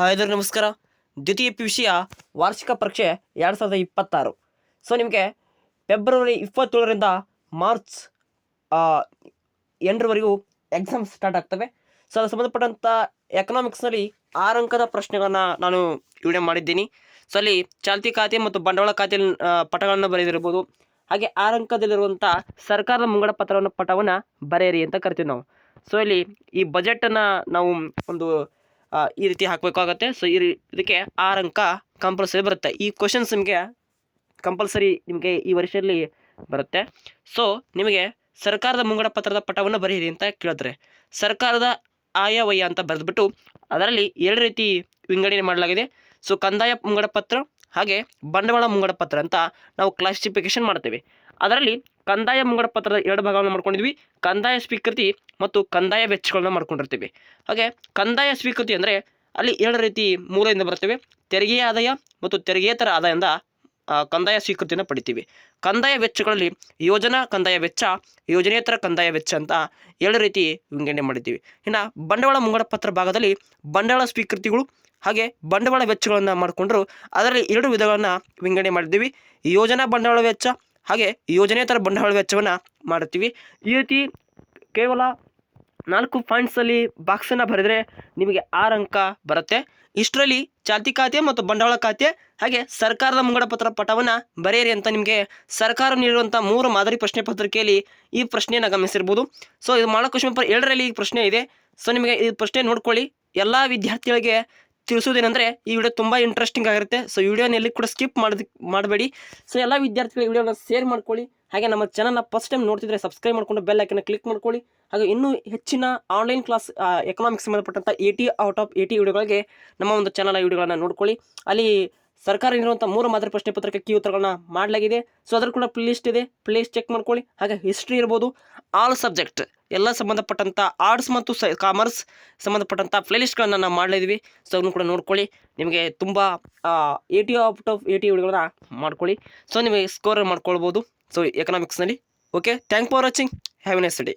Hi ನಮಸ್ಕಾರ. ದ್ವಿತೀಯ P U ವಾರ್ಷಿಕ ಪರೀಕ್ಷೆ ಎರಡು ಸಾವಿರದ ಇಪ್ಪತ್ತಾರು. ಸೊ ನಿಮಗೆ ಫೆಬ್ರವರಿ ಇಪ್ಪತ್ತೇಳರಿಂದ ಮಾರ್ಚ್ ಎಂಟರವರೆಗೂ ಎಕ್ಸಾಮ್ ಸ್ಟಾರ್ಟ್ ಆಗ್ತವೆ. ಸೊ ಅದಕ್ಕೆ ಸಂಬಂಧಪಟ್ಟಂಥ ಎಕನಾಮಿಕ್ಸ್ನಲ್ಲಿ ಆರು ಅಂಕದ ಪ್ರಶ್ನೆಗಳನ್ನು ನಾನು ವಿಡಿಯೋ ಮಾಡಿದ್ದೀನಿ. ಸೊ ಅಲ್ಲಿ ಚಾಲ್ತಿ ಖಾತೆ ಮತ್ತು ಬಂಡವಾಳ ಖಾತೆಯಲ್ಲಿ ಪಟಗಳನ್ನು ಬರೆದಿರ್ಬೋದು. ಹಾಗೆ ಆರು ಅಂಕದಲ್ಲಿರುವಂಥ ಸರ್ಕಾರದ ಮುಂಗಡ ಪತ್ರವನ್ನು ಪಟವನ್ನು ಬರೆಯಿರಿ ಅಂತ ಕರಿತೀವಿ ನಾವು. ಸೊ ಇಲ್ಲಿ ಈ ಬಜೆಟನ್ನು ನಾವು ಒಂದು ಈ ರೀತಿ ಹಾಕಬೇಕಾಗತ್ತೆ. ಸೊ ಈ ಇದಕ್ಕೆ ಆರು ಅಂಕ ಕಂಪಲ್ಸರಿ ಬರುತ್ತೆ. ಈ ಕ್ವಶನ್ಸ್ ನಿಮಗೆ ಕಂಪಲ್ಸರಿ ನಿಮಗೆ ಈ ವರ್ಷದಲ್ಲಿ ಬರುತ್ತೆ. ಸೊ ನಿಮಗೆ ಸರ್ಕಾರದ ಮುಂಗಡ ಪತ್ರದ ಪಟವನ್ನು ಬರೆಯಿರಿ ಅಂತ ಕೇಳಿದ್ರೆ, ಸರ್ಕಾರದ ಆಯವ್ಯಯ ಅಂತ ಬರೆದ್ಬಿಟ್ಟು ಅದರಲ್ಲಿ ಎರಡು ರೀತಿ ವಿಂಗಡಣೆ ಮಾಡಲಾಗಿದೆ. ಸೊ ಕಂದಾಯ ಮುಂಗಡ ಪತ್ರ ಹಾಗೆ ಬಂಡವಾಳ ಮುಂಗಡ ಪತ್ರ ಅಂತ ನಾವು ಕ್ಲಾಸಿಫಿಕೇಶನ್ ಮಾಡ್ತೇವೆ. ಅದರಲ್ಲಿ ಕಂದಾಯ ಮುಂಗಡ ಪತ್ರದ ಎರಡು ಭಾಗವನ್ನು ಮಾಡ್ಕೊಂಡಿದ್ವಿ. ಕಂದಾಯ ಸ್ವೀಕೃತಿ ಮತ್ತು ಕಂದಾಯ ವೆಚ್ಚಗಳನ್ನ ಮಾಡ್ಕೊಂಡಿರ್ತೀವಿ. ಹಾಗೆ ಕಂದಾಯ ಸ್ವೀಕೃತಿ ಅಂದರೆ ಅಲ್ಲಿ ಎರಡು ರೀತಿ ಮೂಲದಿಂದ ಬರ್ತವೆ. ತೆರಿಗೆ ಆದಾಯ ಮತ್ತು ತೆರಿಗೆತರ ಆದಾಯದಿಂದ ಕಂದಾಯ ಸ್ವೀಕೃತಿಯನ್ನು ಪಡಿತೀವಿ. ಕಂದಾಯ ವೆಚ್ಚಗಳಲ್ಲಿ ಯೋಜನಾ ಕಂದಾಯ ವೆಚ್ಚ, ಯೋಜನೇತರ ಕಂದಾಯ ವೆಚ್ಚ ಅಂತ ಎರಡು ರೀತಿ ವಿಂಗಡಣೆ ಮಾಡಿದ್ದೀವಿ. ಇನ್ನು ಬಂಡವಾಳ ಮುಂಗಡ ಪತ್ರ ಭಾಗದಲ್ಲಿ ಬಂಡವಾಳ ಸ್ವೀಕೃತಿಗಳು ಹಾಗೆ ಬಂಡವಾಳ ವೆಚ್ಚಗಳನ್ನು ಮಾಡಿಕೊಂಡ್ರು ಅದರಲ್ಲಿ ಎರಡು ವಿಧಗಳನ್ನು ವಿಂಗಡಣೆ ಮಾಡಿದ್ದೀವಿ. ಯೋಜನಾ ಬಂಡವಾಳ ವೆಚ್ಚ ಹಾಗೆ ಯೋಜನೇತರ ಬಂಡವಾಳ ವೆಚ್ಚವನ್ನು ಮಾಡುತ್ತೀವಿ ಈ ರೀತಿ ಕೇವಲ ನಾಲ್ಕು ಪಾಯಿಂಟ್ಸಲ್ಲಿ ಬಾಕ್ಸನ್ನು ಬರೆದ್ರೆ ನಿಮಗೆ ಆರು ಅಂಕ ಬರುತ್ತೆ. ಇಷ್ಟರಲ್ಲಿ ಚಾಲ್ತಿ ಖಾತೆ ಮತ್ತು ಬಂಡವಾಳ ಖಾತೆ ಹಾಗೆ ಸರ್ಕಾರದ ಮುಂಗಡ ಪತ್ರ ಪಟವನ್ನು ಬರೆಯಿರಿ ಅಂತ ನಿಮಗೆ ಸರ್ಕಾರ ನೀಡಿರುವಂಥ ಮೂರು ಮಾದರಿ ಪ್ರಶ್ನೆ ಪತ್ರಿಕೆಯಲ್ಲಿ ಈ ಪ್ರಶ್ನೆಯನ್ನು ಗಮನಿಸಿರ್ಬೋದು. ಸೊ ಇದು ಮಾಡೋ ಕ್ವಶನ್ ಎರಡರಲ್ಲಿ ಈ ಪ್ರಶ್ನೆ ಇದೆ. ಸೊ ನಿಮಗೆ ಈ ಪ್ರಶ್ನೆ ನೋಡ್ಕೊಳ್ಳಿ. ಎಲ್ಲ ವಿದ್ಯಾರ್ಥಿಗಳಿಗೆ ತಿಳಿಸೋದೇನೆಂದರೆ ಈ ವಿಡಿಯೋ ತುಂಬ ಇಂಟ್ರೆಸ್ಟಿಂಗ್ ಆಗಿರುತ್ತೆ. ಸೊ ವಿಡಿಯೋನ ಎಲ್ಲಿ ಕೂಡ ಸ್ಕಿಪ್ ಮಾಡೋದು ಮಾಡಬೇಡಿ. ಸೊ ಎಲ್ಲ ವಿದ್ಯಾರ್ಥಿಗಳು ವಿಡಿಯೋನ ಶೇರ್ ಮಾಡ್ಕೊಳ್ಳಿ. ಹಾಗೆ ನಮ್ಮ ಚಾನಲ್ನ ಫಸ್ಟ್ ಟೈಮ್ ನೋಡ್ತಿದ್ರೆ ಸಬ್ಸ್ಕ್ರೈಬ್ ಮಾಡ್ಕೊಂಡು ಬೆಲ್ ಐಕನ್ನ ಕ್ಲಿಕ್ ಮಾಡ್ಕೊಳ್ಳಿ. ಹಾಗೆ ಇನ್ನೂ ಹೆಚ್ಚಿನ ಆನ್ಲೈನ್ ಕ್ಲಾಸ್ ಎಕನಾಮಿಕ್ಸ್ ಸಂಬಂಧಪಟ್ಟಂಥ ಏಟಿ ಔಟ್ ಆಫ್ ಏಟಿ ವಿಡಿಯೋಗಳಿಗೆ ನಮ್ಮ ಒಂದು ಚಾನಲ್ ವಿಡಿಯೋಗಳನ್ನ ನೋಡ್ಕೊಳ್ಳಿ. ಅಲ್ಲಿ ಸರ್ಕಾರ ಇರುವಂಥ ಮೂರು ಮಾದರಿ ಪ್ರಶ್ನೆ ಪತ್ರಿಕೆ ಕೀ ಉತ್ತರಗಳನ್ನ ಮಾಡಲಾಗಿದೆ. ಸೊ ಅದರ ಕೂಡ ಪ್ಲೇಲಿಸ್ಟ್ ಇದೆ. ಪ್ಲೇಸ್ ಚೆಕ್ ಮಾಡ್ಕೊಳ್ಳಿ. ಹಾಗೆ ಹಿಸ್ಟ್ರಿ ಇರ್ಬೋದು ಆಲ್ ಸಬ್ಜೆಕ್ಟ್ ಎಲ್ಲ ಸಂಬಂಧಪಟ್ಟಂಥ ಆರ್ಟ್ಸ್ ಮತ್ತು ಸ ಕಾಮರ್ಸ್ ಸಂಬಂಧಪಟ್ಟಂಥ ಪ್ಲೇಲಿಸ್ಟ್ಗಳನ್ನು ನಾವು ಮಾಡಲಿದ್ವಿ ಸೊ ಅದನ್ನು ಕೂಡ ನೋಡ್ಕೊಳ್ಳಿ. ನಿಮಗೆ ತುಂಬ ಏಟಿ ಔಟ್ ಆಫ್ ಏಟಿ ಹುಡುಗಳನ್ನ ಮಾಡ್ಕೊಳ್ಳಿ. ಸೊ ನಿಮಗೆ ಸ್ಕೋರ್ ಮಾಡ್ಕೊಳ್ಬೋದು. So ಎಕನಾಮಿಕ್ಸ್ನಲ್ಲಿ okay thank for watching have a nice day